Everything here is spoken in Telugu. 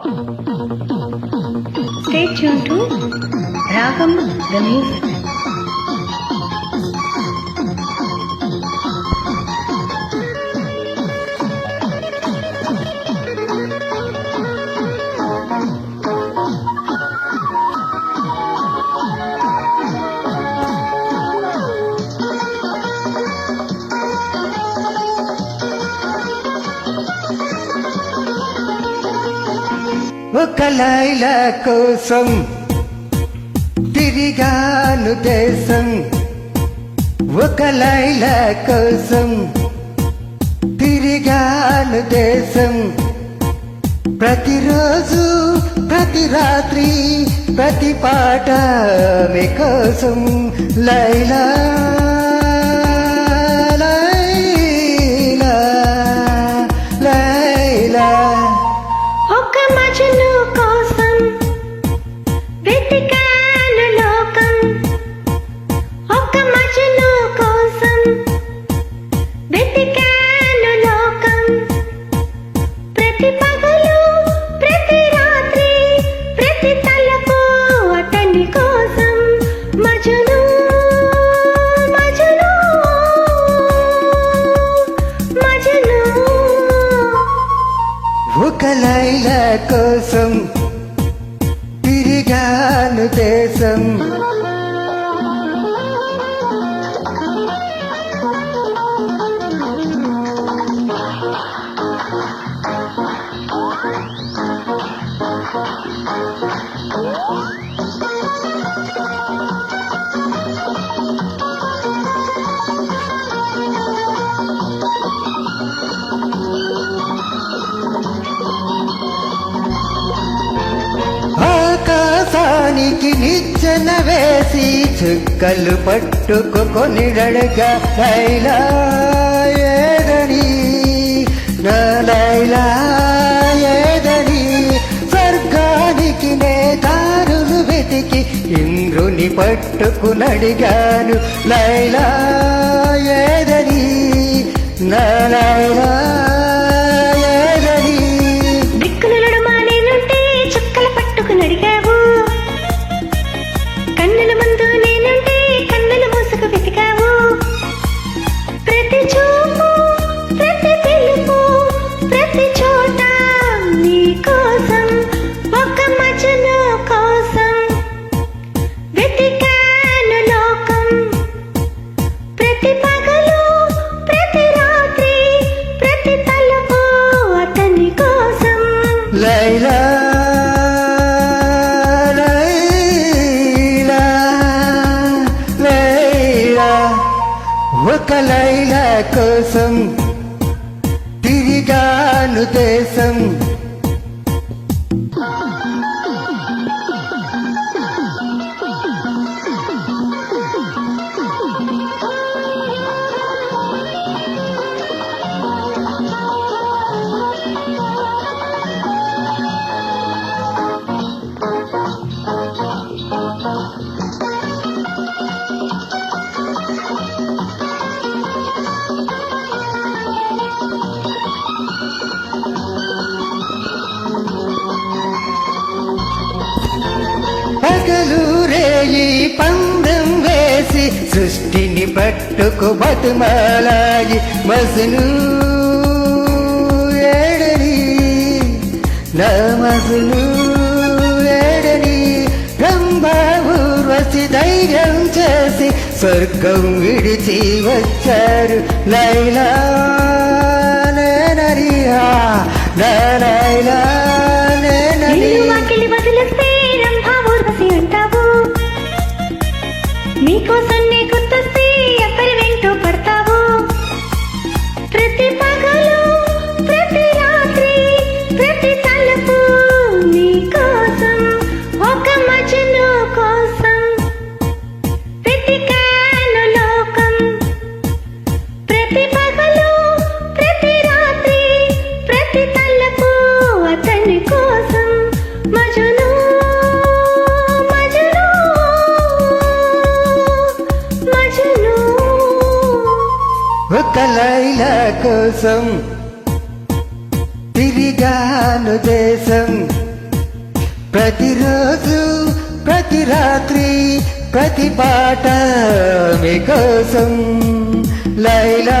Stay tuned to Ragam the Music. ఒక లైల కోసం తిరిగాను దేశం. ఒక లైల కోసం తిరిగాను దేశం. ప్రతిరోజు ప్రతి రాత్రి ప్రతి పాట మీకోసం లైలా కోసం తిరిగాను దేశం. నిచ్చెన వేసి చుక్కలు పట్టుకొని రడగా లైలా ఏదని? నా లైలా ఏదని? స్వర్గానికి నే దారులు వెతికి ఇంద్రుని పట్టుకునడిగాను లైలా ఏదని? నా లైలా tú ఒక లైలా కోసం తిరిగాను దేశం. పగలు రేయి పందెం వేసి సృష్టిని పట్టుకు బతుమాలాయి మసును ఏడని నా మసును ఏడని బ్రహ్మూర్వశి ధైర్యం చేసి స్వర్గం విడిచి వచ్చారు లైలా నైలా ఒక లైలా కోసం తిరిగాను దేశం. ప్రతిరోజు ప్రతి రాత్రి ప్రతి పాట మీకోసం. లైలా